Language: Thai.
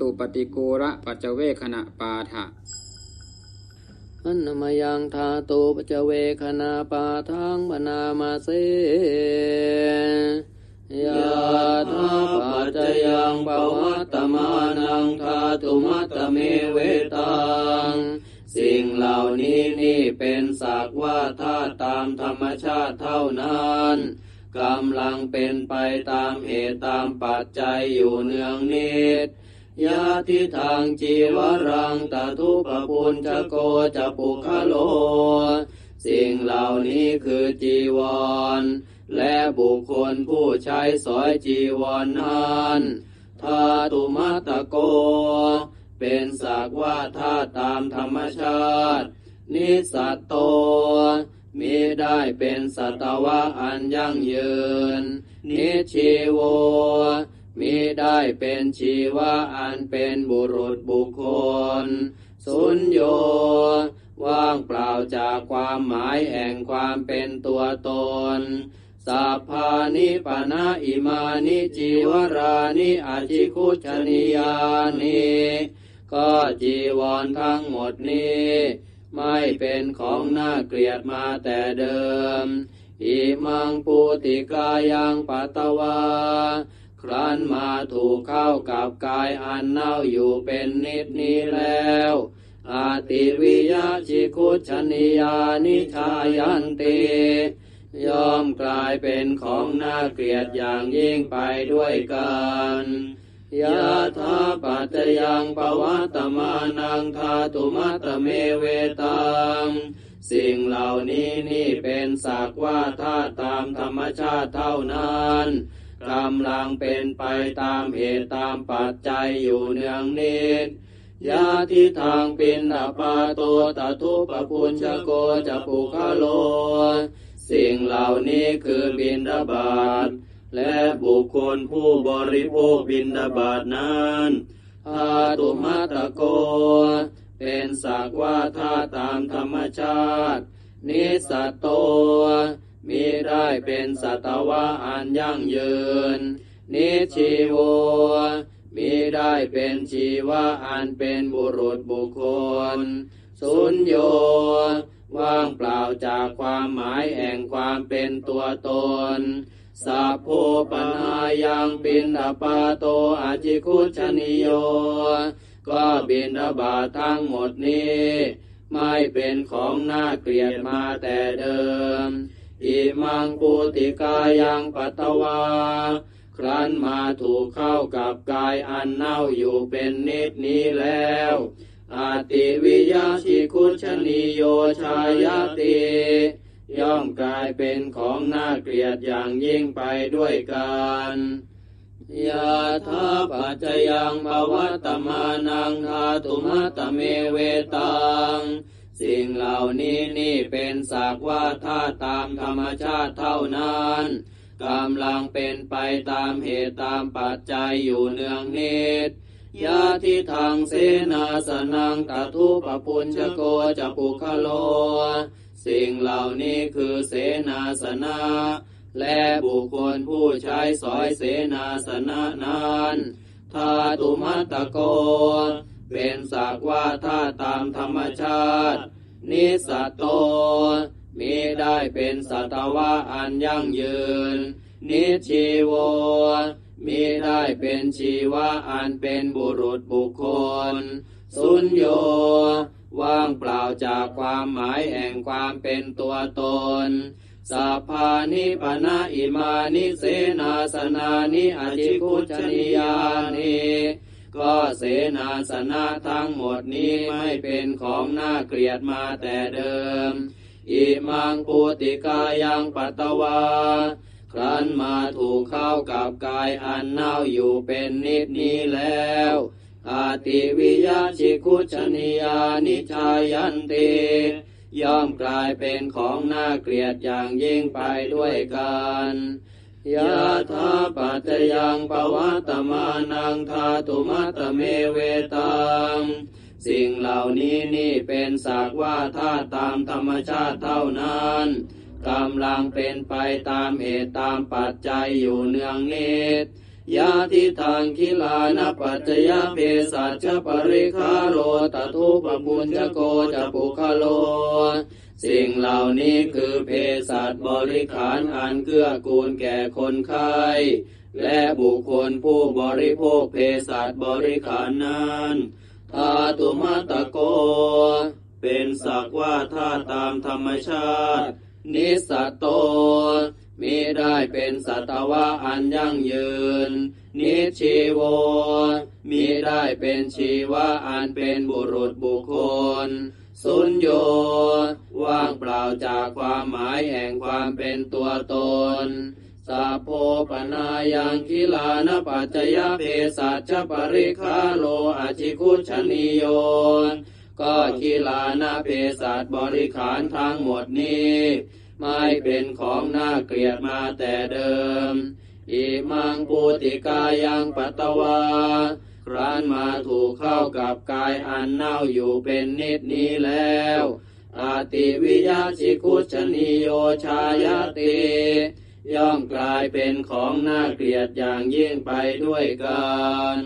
ตุปฏิกูระปัจเวขณะปาทะอันนมยังทาตุปจเวคณาปาทังบนามาเสยะธาปัจจยังปวัตตมานังทาตุมัตตเมเวตัง สิ่งเหล่านี้นี่เป็นสักว่าธาตุตามธรรมชาติเท่านั้นกำลังเป็นไปตามเหตุตามปัจจัยอยู่เนืองนิด ยาทิทางจีวรังตทุปปุญจโกจะปุคโล สิ่งเหล่านี้คือจีวร และบุคคลผู้ใช้สอยจีวรนนั้นธาตุมัตตโก เป็นสักว่าธาตุตามธรรมชาติ นิสัตโตมีได้เป็นสัตวะอันยั่งยืน นิชีโว มีได้เป็นชีวะอันเป็นบุรุษบุคคล สุญโย ว่างเปล่าจากความหมายแห่งความเป็นตัวตนสัพพานิปนะอิมานิจิวรานิอาจิคุชนิยานิก็จีวรทั้งหมดนี้ ไม่เป็นของน่าเกลียดมาแต่เดิม อิมังปูติกายังปัตตวา ครั้นมาถูกเข้ากับกายอันเน่าอยู่เป็นนิดนี้แล้วอาติวิยาชิคุชนิยานิชายันติยอมกลายเป็นของน่าเกลียดอย่างยิ่งไปด้วยกันยะธาปัจจยังปวัตตมานังทาตุมัตตเมเวตังสิ่งเหล่านี้นี่เป็นสักว่าธาตุตามธรรมชาติเท่านั้น กำลังเป็นไปตามเหตุตามปัจจัยอยู่เนืองนิดยาทิทางปินอปาโตตทุปปุญชโกจะปุคโล สิ่งเหล่านี้คือบินดาบาตและบุคคลผู้บริโภคบินดาบาตนั้นธาตุมัตตโก เป็นสักว่าธาตุตามธรรมชาติ นิสัตโต มีได้เป็นสัตวะอันยั่งยืน นิชีโวมีได้เป็นชีวะอันเป็นบุรุษบุคคล สุญโยว่างเปล่าจากความหมายแห่งความเป็นตัวตนสัพโพปนายังปินดาปาโตอาจิคุชนิโย ก็บินบาทั้งหมดนี้ ไม่เป็นของน่าเกลียดมาแต่เดิม อิมังปุติกายังปัตตวา ครั้นมาถูกเข้ากับกายอันเน่าอยู่เป็นนิดนี้แล้วอาติวิยาชิคุชนิโยชายติย่อมกลายเป็นของน่าเกลียดอย่างยิ่งไปด้วยกันยาทาปัจจยังภวัตมานังทาตุมัตตเมเวตัง สิ่งเหล่านี้นี่เป็นสักว่าธาตุตามธรรมชาติเท่านั้นกำลังเป็นไปตามเหตุตามปัจจัยอยู่เนืองนิดยาทิทางเสนาสนังตทุปปุญชโกจะปุคะโล สิ่งเหล่านี้คือเสนาสนะ และบุคคลผู้ใช้สอยเสนาสนะนั้น ธาตุมัตตโก เป็นสักว่าธาตามธรรมชาติ นิสัตโต มีได้เป็นสัตวะอันยั่งยืน นิชีโว มีได้เป็นชีวะอันเป็นบุรุษบุคคล สุญโย ว่างเปล่าจากความหมายแห่งความเป็นตัวตนสัพพานิปนะอิมานิเสนาสนานิอจิคุชนิยานิ ก็เสนาสนะทั้งหมดนี้ไม่เป็นของน่าเกลียดมาแต่เดิม อิมังปุติกายังปัตตวา ครั้นมาถูกเข้ากับกายอันเน่าอยู่เป็นนิดนี้แล้วอาติวิยาชิคุชนิยานิชายันติย่อมกลายเป็นของน่าเกลียดอย่างยิ่งไปด้วยกัน ยะธาปัจจยังปวัตตมานังทาตุมัตตเมเวตังสิ่งเหล่านี้นี่เป็นสักว่าธาตุตามธรรมชาติเท่านั้นกำลังเป็นไปตามเหตุตามปัจจัยอยู่เนืองนิดยาทิทางคิลานปัจจยเพสัชปริคาโรตทุปปุญจโกจะปุคโล สิ่งเหล่านี้คือเพสัชบริขารอันเกื้อกูลแก่คนไข้และบุคคลผู้บริโภคเพสัชบริขารนั้นทาตุมาตะโก เป็นสักว่าท่าตามธรรมชาติ นิสสตโตมีได้เป็นสัตวะอันยั่งยืน นิชีโวมีได้เป็นชีวะอันเป็นบุรุษบุคคล สุญโยว่างเปล่าจากความหมายแห่งความเป็นตัวตนสัพโพปนายังคิลานปัจจยเพสัชปริคาโลอาชิคุชนิโยก็คิลานาเพสัชบริขารทั้งหมดนี้ ไม่เป็นของน่าเกลียดมาแต่เดิม อิมังปูติกายังปัตตวา ครั้นมาถูกเข้ากับกายอันเน่าอยู่เป็นนิดนี้แล้วอาติวิยาชิกุชนิโยชายติย่อมกลายเป็นของน่าเกลียดอย่างยิ่งไปด้วยกัน